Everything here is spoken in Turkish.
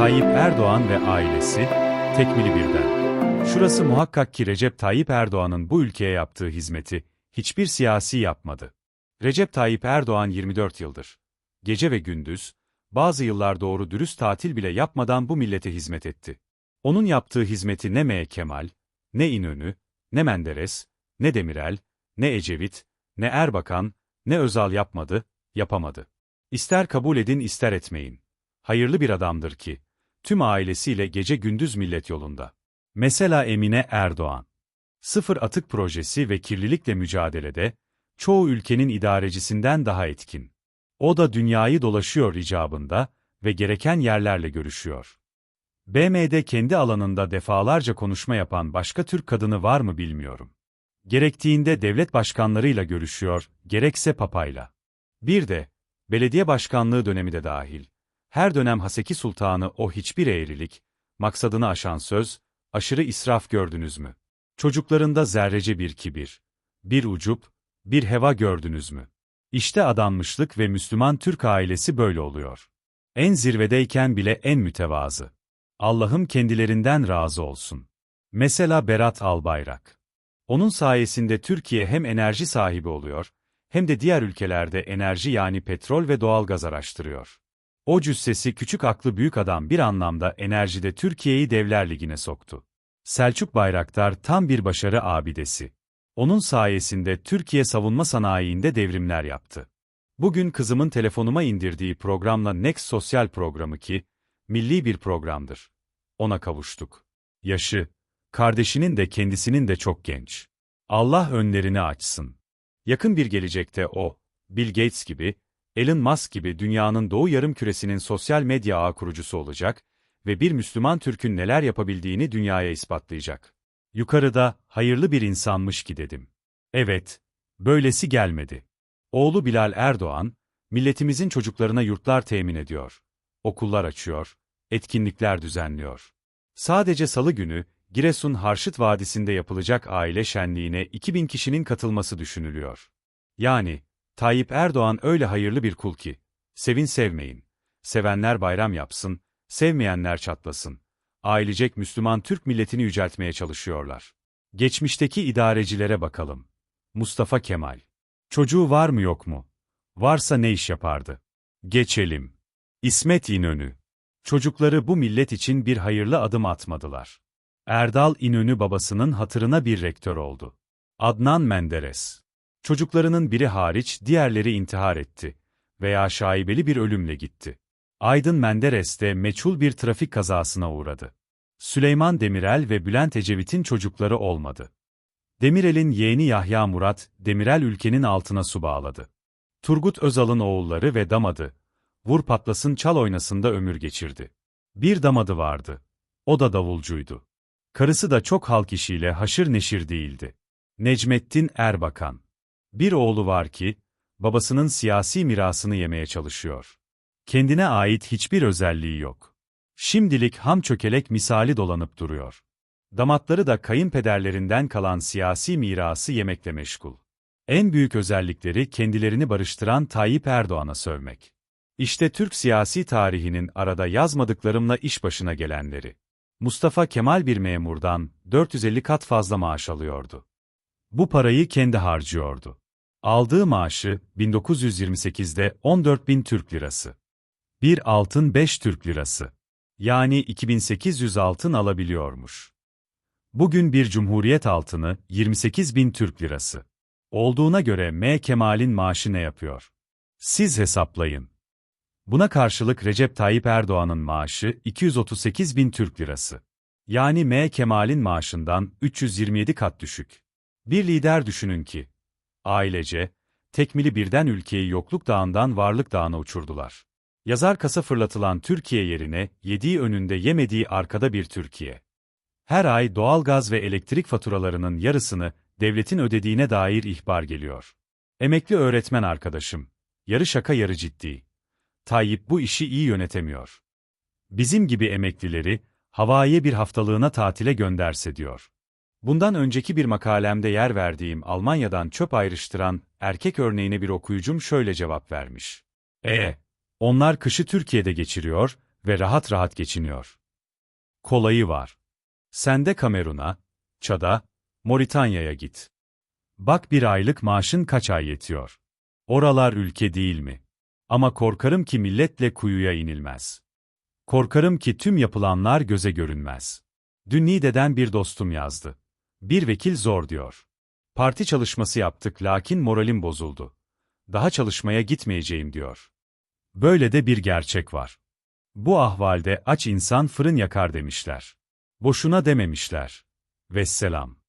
Tayyip Erdoğan ve ailesi, tekmili birden. Şurası muhakkak ki Recep Tayyip Erdoğan'ın bu ülkeye yaptığı hizmeti, hiçbir siyasi yapmadı. Recep Tayyip Erdoğan 24 yıldır. Gece ve gündüz, bazı yıllar doğru dürüst tatil bile yapmadan bu millete hizmet etti. Onun yaptığı hizmeti ne M. Kemal, ne İnönü, ne Menderes, ne Demirel, ne Ecevit, ne Erbakan, ne Özal yapmadı, yapamadı. İster kabul edin ister etmeyin. Hayırlı bir adamdır ki, tüm ailesiyle gece gündüz millet yolunda. Mesela Emine Erdoğan. Sıfır atık projesi ve kirlilikle mücadelede, çoğu ülkenin idarecisinden daha etkin. O da dünyayı dolaşıyor icabında ve gereken yerlerle görüşüyor. BM'de kendi alanında defalarca konuşma yapan başka Türk kadını var mı bilmiyorum. Gerektiğinde devlet başkanlarıyla görüşüyor, gerekse papayla. Bir de, belediye başkanlığı dönemi de dahil. Her dönem Haseki Sultanı o hiçbir eğrilik, maksadını aşan söz, aşırı israf gördünüz mü? Çocuklarında zerrece bir kibir, bir ucup, bir heva gördünüz mü? İşte adanmışlık ve Müslüman Türk ailesi böyle oluyor. En zirvedeyken bile en mütevazı. Allah'ım kendilerinden razı olsun. Mesela Berat Albayrak. Onun sayesinde Türkiye hem enerji sahibi oluyor, hem de diğer ülkelerde enerji yani petrol ve doğalgaz araştırıyor. O cüssesi küçük aklı büyük adam bir anlamda enerjide Türkiye'yi Devler Ligi'ne soktu. Selçuk Bayraktar tam bir başarı abidesi. Onun sayesinde Türkiye savunma sanayiinde devrimler yaptı. Bugün kızımın telefonuma indirdiği programla Next Sosyal programı ki, milli bir programdır. Ona kavuştuk. Yaşı, kardeşinin de kendisinin de çok genç. Allah önlerini açsın. Yakın bir gelecekte o, Bill Gates gibi, Elon Musk gibi dünyanın doğu yarım küresinin sosyal medya ağ kurucusu olacak ve bir Müslüman Türk'ün neler yapabildiğini dünyaya ispatlayacak. Yukarıda, hayırlı bir insanmış ki dedim. Evet, böylesi gelmedi. Oğlu Bilal Erdoğan, milletimizin çocuklarına yurtlar temin ediyor. Okullar açıyor, etkinlikler düzenliyor. Sadece salı günü, Giresun Harşıt Vadisi'nde yapılacak aile şenliğine 2000 kişinin katılması düşünülüyor. Yani, Tayyip Erdoğan öyle hayırlı bir kul ki, sevin sevmeyin. Sevenler bayram yapsın, sevmeyenler çatlasın. Ailecek Müslüman Türk milletini yüceltmeye çalışıyorlar. Geçmişteki idarecilere bakalım. Mustafa Kemal. Çocuğu var mı yok mu? Varsa ne iş yapardı? Geçelim. İsmet İnönü. Çocukları bu millet için bir hayırlı adım atmadılar. Erdal İnönü babasının hatırına bir rektör oldu. Adnan Menderes. Çocuklarının biri hariç diğerleri intihar etti veya şaibeli bir ölümle gitti. Aydın Menderes de meçhul bir trafik kazasına uğradı. Süleyman Demirel ve Bülent Ecevit'in çocukları olmadı. Demirel'in yeğeni Yahya Murat, Demirel ülkenin altına su bağladı. Turgut Özal'ın oğulları ve damadı, vur patlasın çal oynasında ömür geçirdi. Bir damadı vardı. O da davulcuydu. Karısı da çok halk işiyle haşır neşir değildi. Necmettin Erbakan. Bir oğlu var ki, babasının siyasi mirasını yemeye çalışıyor. Kendine ait hiçbir özelliği yok. Şimdilik ham çökelek misali dolanıp duruyor. Damatları da kayınpederlerinden kalan siyasi mirası yemekle meşgul. En büyük özellikleri kendilerini barıştıran Tayyip Erdoğan'a sövmek. İşte Türk siyasi tarihinin arada yazmadıklarımla iş başına gelenleri. Mustafa Kemal bir memurdan 450 kat fazla maaş alıyordu. Bu parayı kendi harcıyordu. Aldığı maaşı 1928'de 14 bin Türk lirası. Bir altın 5 Türk lirası. Yani 2800 altın alabiliyormuş. Bugün bir cumhuriyet altını 28 bin Türk lirası. Olduğuna göre M. Kemal'in maaşı ne yapıyor? Siz hesaplayın. Buna karşılık Recep Tayyip Erdoğan'ın maaşı 238 bin Türk lirası. Yani M. Kemal'in maaşından 327 kat düşük. Bir lider düşünün ki, ailece, tekmili birden ülkeyi yokluk dağından varlık dağına uçurdular. Yazar kasa fırlatılan Türkiye yerine, yediği önünde yemediği arkada bir Türkiye. Her ay doğalgaz ve elektrik faturalarının yarısını devletin ödediğine dair ihbar geliyor. Emekli öğretmen arkadaşım, yarı şaka yarı ciddi. Tayyip bu işi iyi yönetemiyor. Bizim gibi emeklileri, havaiye bir haftalığına tatile gönderse diyor. Bundan önceki bir makalemde yer verdiğim Almanya'dan çöp ayrıştıran erkek örneğine bir okuyucum şöyle cevap vermiş. E, onlar kışı Türkiye'de geçiriyor ve rahat rahat geçiniyor. Kolayı var. Sen de Kamerun'a, Çad'a, Moritanya'ya git. Bak bir aylık maaşın kaç ay yetiyor. Oralar ülke değil mi? Ama korkarım ki milletle kuyuya inilmez. Korkarım ki tüm yapılanlar göze görünmez. Dün Niğde'den bir dostum yazdı. Bir vekil zor diyor. Parti çalışması yaptık lakin moralim bozuldu. Daha çalışmaya gitmeyeceğim diyor. Böyle de bir gerçek var. Bu ahvalde aç insan fırın yakar demişler. Boşuna dememişler. Vesselam.